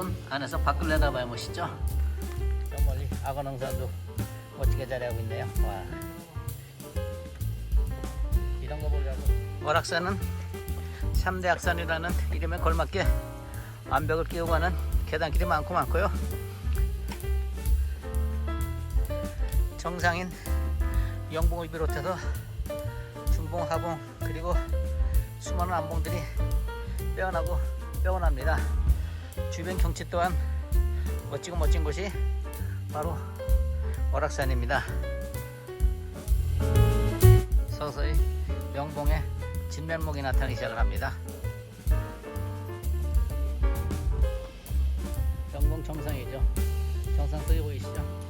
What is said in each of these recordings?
동굴은 안에서 밖을 내다봐야 멋있죠? 저 멀리 악어능선도 멋지게 자리하고 있네요. 와. 이런 거 보려고. 월악산은 3대 악산이라는 이름에 걸맞게 암벽을 끼고 가는 계단길이 많고 많고요. 정상인 영봉을 비롯해서 중봉, 하봉 그리고 수많은 암봉들이 빼어나고 빼어납니다. 주변 경치 또한 멋지고 멋진 곳이 바로 월악산입니다. 서서히 영봉에 진면목이 나타나기 시작을 합니다. 영봉 정상이죠. 정상 속에 보이시죠?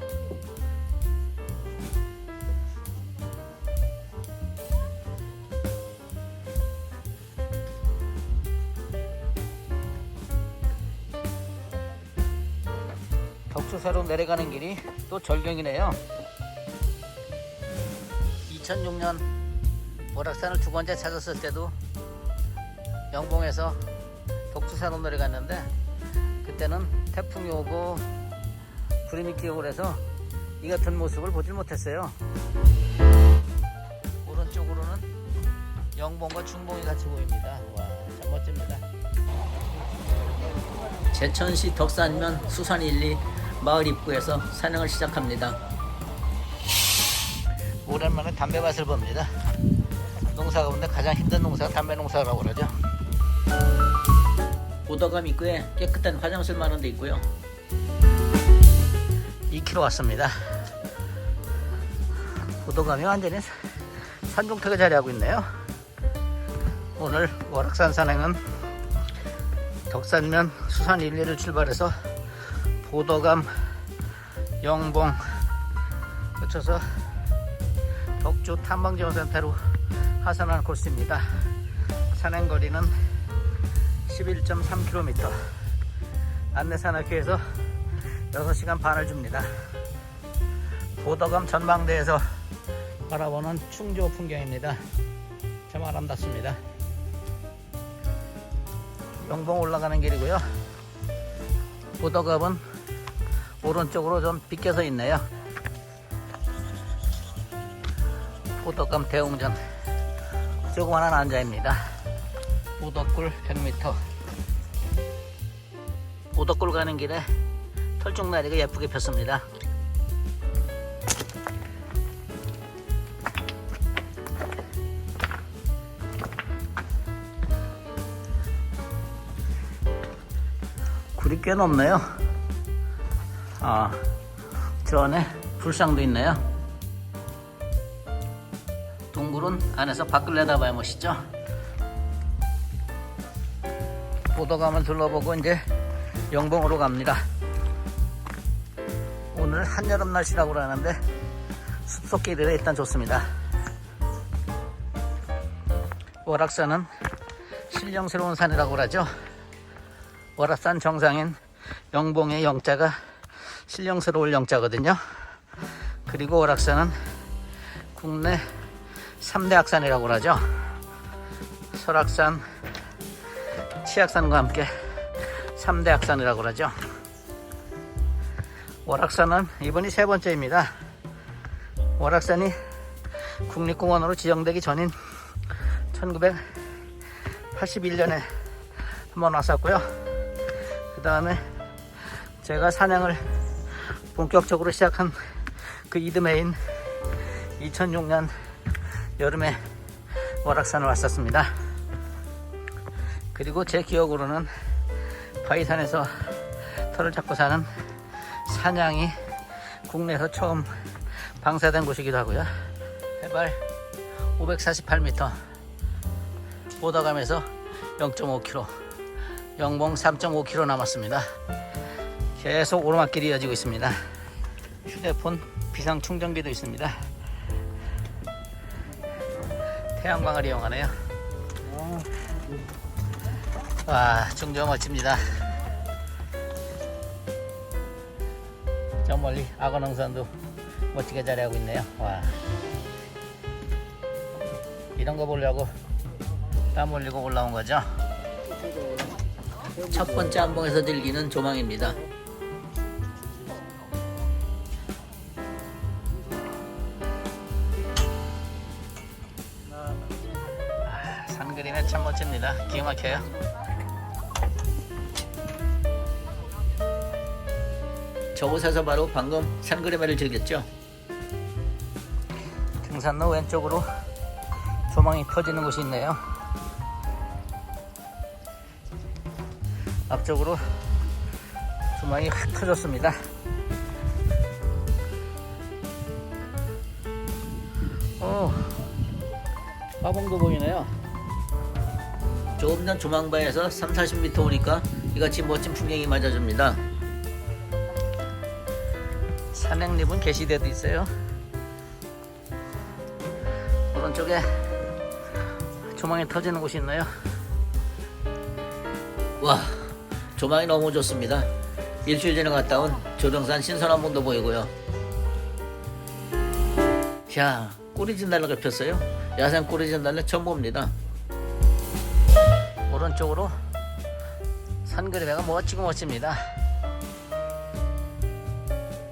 수사로 내려가는 길이 또 절경이네요. 2006년 월악산을 두 번째 찾았을 때도 영봉에서 독수사로 내려갔는데 그때는 태풍이 오고 구름이 끼고 그래서 이 같은 모습을 보질 못했어요. 오른쪽으로는 영봉과 중봉이 같이 보입니다. 와, 참 멋집니다. 제천시 덕산면 수산 1, 2 마을 입구에서 산행을 시작합니다. 오랜만에 담배밭을 봅니다. 농사 가운데 가장 힘든 농사가 담배 농사라고 그러죠. 오더감 입구에 깨끗한 화장실 마련돼 있고요. 2km 왔습니다. 오더감이 완전히 산중턱에 자리하고 있네요. 오늘 월악산 산행은 덕산면 수산 1, 2를 출발해서 보도감, 영봉 거쳐서 덕주 탐방지원센터로 하산하는 코스입니다. 산행거리는 11.3km 안내산악회에서 6시간 반을 줍니다. 보도감 전망대에서 바라보는 충조 풍경입니다. 참 아름답습니다. 영봉 올라가는 길이고요. 보도갑은 오른쪽으로 좀 비껴서 있네요. 보도감 대웅전 조그만한 안자입니다. 보덕굴 100m 보덕굴 가는 길에 털쭉나리가 예쁘게 폈습니다. 굴이 꽤 높네요. 아, 저 안에 불상도 있네요. 동굴은 안에서 밖을 내다봐야 멋있죠? 보도감을 둘러보고 이제 영봉으로 갑니다. 오늘 한여름 날씨라고 그러는데 숲속길이라 일단 좋습니다. 월악산은 신령스러운 산이라고 그러죠. 월화산 정상인 영봉의 영자가 신령스러울 영자거든요. 그리고 월악산은 국내 3대 악산이라고 그러죠. 설악산, 치악산과 함께 3대 악산이라고 그러죠. 월악산은 이번이 세 번째입니다. 월악산이 국립공원으로 지정되기 전인 1981년에 한번 왔었고요. 그 다음에 제가 사냥을 본격적으로 시작한 그 이듬해인 2006년 여름에 월악산을 왔었습니다. 그리고 제 기억으로는 바위산에서 털을 잡고 사는 사냥이 국내에서 처음 방사된 곳이기도 하고요. 해발 548m, 보다감에서 0.5km, 영봉 3.5km 남았습니다. 계속 오르막길이 이어지고 있습니다. 휴대폰 비상 충전기도 있습니다. 태양광을 이용하네요. 와, 중저 멋집니다. 저 멀리 악어능선도 멋지게 자리하고 있네요. 와. 이런 거 보려고 땀 흘리고 올라온 거죠. 첫 번째 안봉에서 들리는 조망입니다. 참 멋집니다. 기가 막혀요. 저곳에서 바로 방금 산 그림회를 즐겼죠. 등산로 왼쪽으로 조망이 터지는 곳이 있네요. 앞쪽으로 조망이 확 터졌습니다. 오, 화봉도 보이네요. 조금 전 조망바에서 3, 40m 오니까 이같이 멋진 풍경이 맞아줍니다. 산행립은 게시대도 있어요. 오른쪽에 조망이 터지는 곳이 있나요? 와, 조망이 너무 좋습니다. 일주일 전에 갔다 온 조정산 신선한봉도 보이고요. 자, 꼬리진달래가 폈어요. 야생 꼬리진달래 처음 봅니다. 오른쪽으로 산그림회가 멋지고 멋집니다.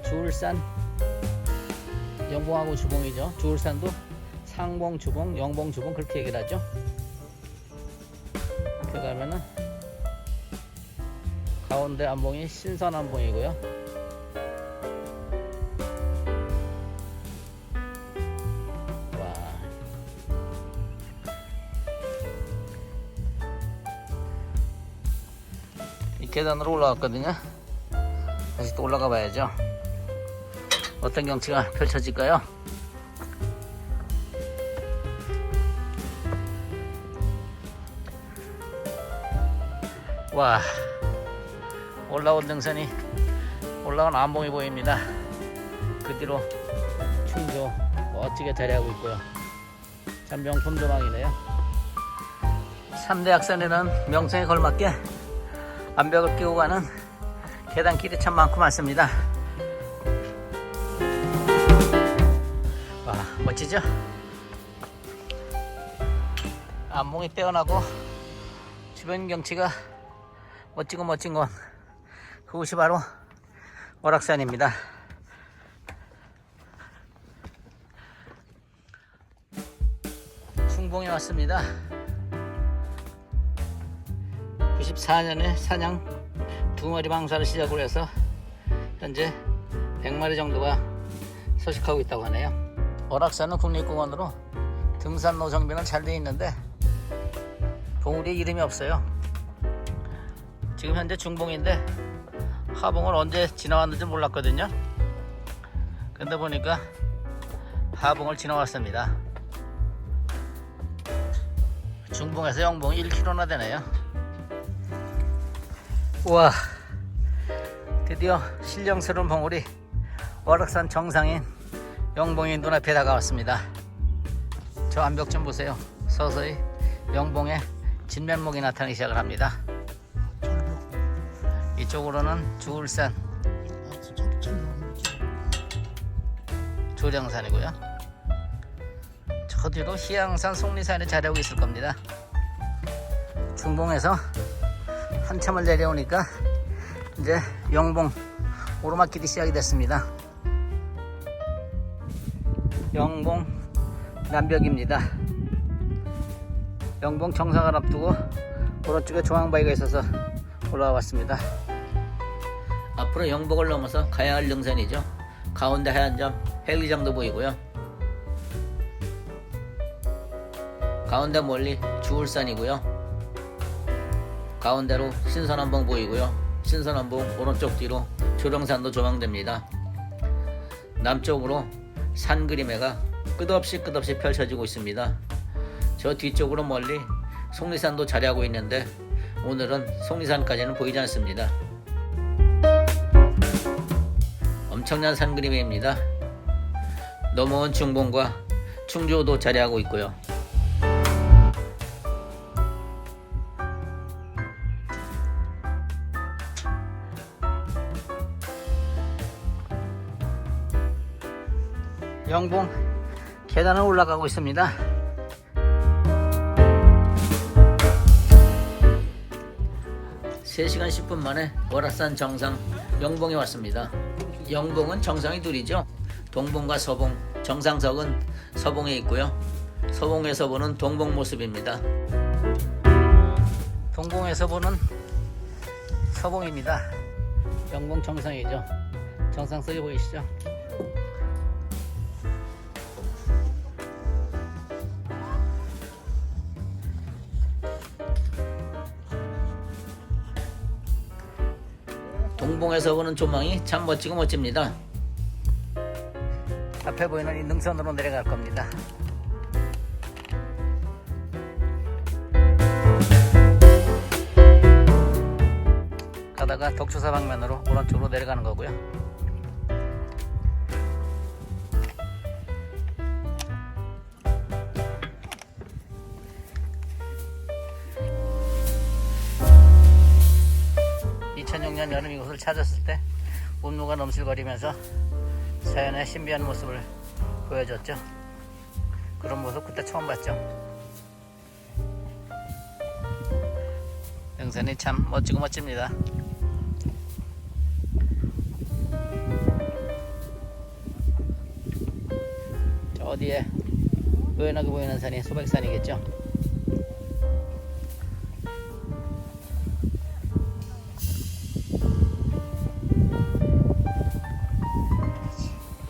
주울산 영봉하고 주봉이죠. 주울산도 상봉, 주봉, 영봉, 주봉 그렇게 얘기를 하죠. 그 가면은 가운데 안봉이 신선 안봉이고요. 계단으로 올라왔거든요. 다시 또 올라가 봐야죠. 어떤 경치가 펼쳐질까요? 와 올라온 등산이 올라온 안봉이 보입니다. 그 뒤로 충조 멋지게 자리하고 있고요. 참 명품 조망이네요. 3대 악산에는 명성에 걸맞게 암벽을 끼고 가는 계단길이 참 많고 많습니다. 와 멋지죠? 안봉이 떼어나고 주변 경치가 멋지고 멋진 건 그곳이 바로 월악산입니다. 충봉에 왔습니다. 94년에 사냥 두 마리 방사를 시작으로 해서 현재 100마리 정도가 서식하고 있다고 하네요. 월악산은 국립공원으로 등산로 정비는 잘 되어 있는데 봉우리에 이름이 없어요. 지금 현재 중봉인데 하봉을 언제 지나왔는지 몰랐거든요. 근데 보니까 하봉을 지나왔습니다. 중봉에서 영봉이 1km나 되네요. 우와, 드디어 신령스러운 봉우리 월악산 정상인 영봉이 눈앞에 다가왔습니다. 저 암벽 좀 보세요. 서서히 영봉의 진면목이 나타나기 시작을 합니다. 이쪽으로는 주울산 조령산이고요. 저 뒤로 희양산 속리산이 자리하고 있을 겁니다. 중봉에서 한참을 내려오니까 이제 영봉 오르막길이 시작이 됐습니다. 영봉 남벽입니다. 영봉 정상을 앞두고 오른쪽에 조항바위가 있어서 올라와 봤습니다. 앞으로 영복을 넘어서 가야 할 능선이죠. 가운데 하얀 점 헬기장도 보이고요. 가운데 멀리 주울산이고요. 가운데로 신선한봉 보이고요. 신선한봉 오른쪽 뒤로 조령산도 조망됩니다. 남쪽으로 산 그림회가 끝없이 끝없이 펼쳐지고 있습니다. 저 뒤쪽으로 멀리 속리산도 자리하고 있는데 오늘은 속리산까지는 보이지 않습니다. 엄청난 산 그림회입니다. 넘어온 중봉과 충주도 자리하고 있고요. 영봉 계단을 올라가고 있습니다. 3시간 10분 만에 월화산 정상 영봉에 왔습니다. 영봉은 정상이 둘이죠. 동봉과 서봉, 정상석은 서봉에 있고요. 서봉에서 보는 동봉 모습입니다. 동봉에서 보는 서봉입니다. 영봉 정상이죠. 정상석이 보이시죠? 동봉에서 보는 조망이 참 멋지고 멋집니다. 앞에 보이는 이 능선으로 내려갈 겁니다. 가다가 덕초사 방면으로 오른쪽으로 내려가는 거고요. (2006년) 여름 이곳을 찾았을 때 운무가 넘실거리면서 자연의 신비한 모습을 보여줬죠. 그런 모습 그때 처음 봤죠. 등산이 참 멋지고 멋집니다. 저 어디에 요연하게 보이는 산이 소백산이겠죠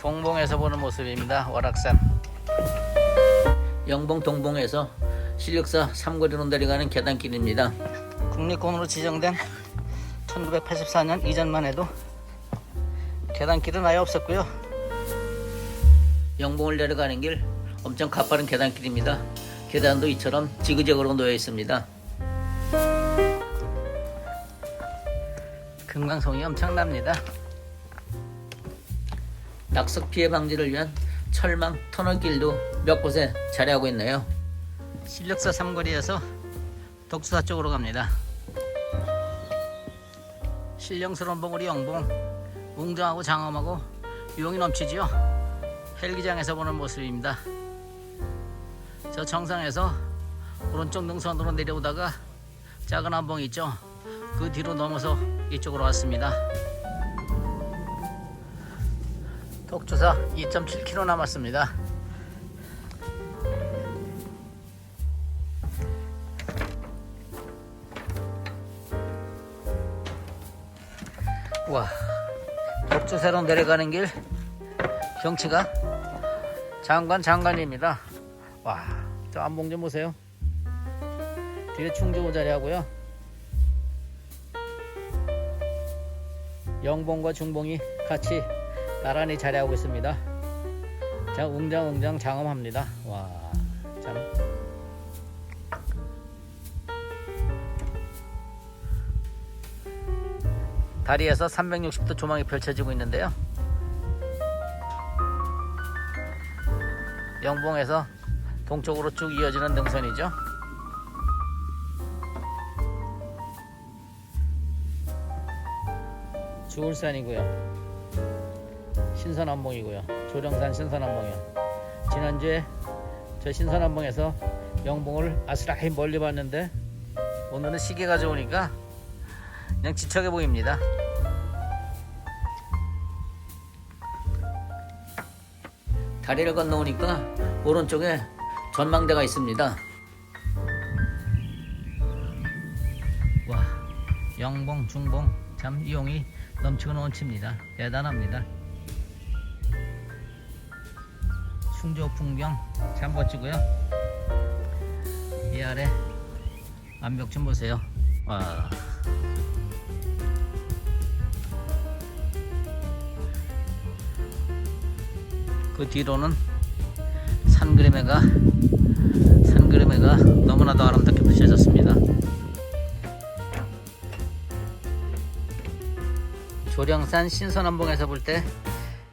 동봉에서 보는 모습입니다. 월악산. 영봉 동봉에서 실력사 삼거리로 내려가는 계단길입니다. 국립공원으로 지정된 1984년 이전만 해도 계단길은 아예 없었고요. 영봉을 내려가는 길 엄청 가파른 계단길입니다. 계단도 이처럼 지그재그로 놓여 있습니다. 금강송이 엄청납니다. 낙석 피해 방지를 위한 철망 터널길도 몇 곳에 자리하고 있네요. 실력사 삼거리에서 독수사 쪽으로 갑니다. 신령스러운 봉우리 영봉, 웅장하고 장엄하고 유용이 넘치지요. 헬기장에서 보는 모습입니다. 저 정상에서 오른쪽 능선으로 내려오다가 작은 한봉 있죠. 그 뒤로 넘어서 이쪽으로 왔습니다. 독주사 2.7km 남았습니다. 와, 독주사로 내려가는 길 경치가 장관 장관입니다. 와, 저 안봉 좀 보세요. 뒤에 충주고 자리하고요. 영봉과 중봉이 같이 나란히 자리하고 있습니다. 자, 웅장웅장 장엄합니다. 와, 참. 다리에서 360도 조망이 펼쳐지고 있는데요. 영봉에서 동쪽으로 쭉 이어지는 능선이죠. 주울산이고요. 신선한봉이고요. 조령산 신선한봉이요. 지난주에 저 신선한봉에서 영봉을 아스라히 멀리 봤는데 오늘은 시계가 좋으니까 그냥 지척해 보입니다. 다리를 건너오니까 오른쪽에 전망대가 있습니다. 와, 영봉, 중봉 참 이용이 넘치고 넘칩니다. 대단합니다. 충조 풍경 참 멋지고요. 이 아래 암벽 좀 보세요. 와. 그 뒤로는 산그림해가 산그림해가 너무나도 아름답게 펼쳐졌습니다. 조령산 신선한봉에서 볼 때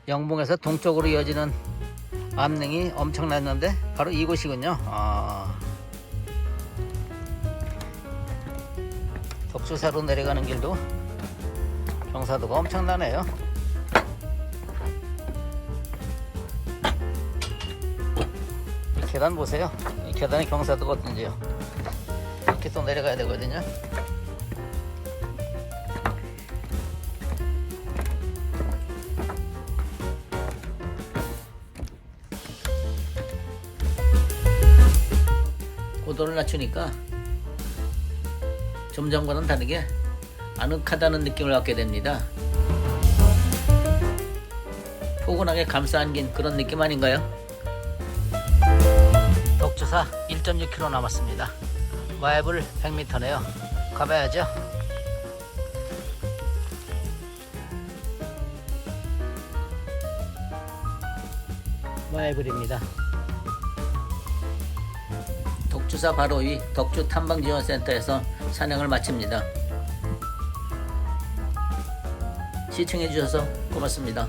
영봉에서 동쪽으로 이어지는 암릉이 엄청났는데 바로 이곳이군요. 아. 덕수사로 내려가는 길도 경사도가 엄청나네요. 이 계단 보세요. 이 계단의 경사도가 어떤지요. 이렇게 또 내려가야 되거든요. 낮추니까 좀 전과는 다르게 아늑하다는 느낌을 갖게 됩니다. 포근하게 감싸 안긴 그런 느낌 아닌가요? 덕주사 1.6km 남았습니다. 마애불 100m네요. 가봐야죠. 마애불입니다. 덕주사 바로 위 덕주 탐방지원센터에서 산행을 마칩니다. 시청해 주셔서 고맙습니다.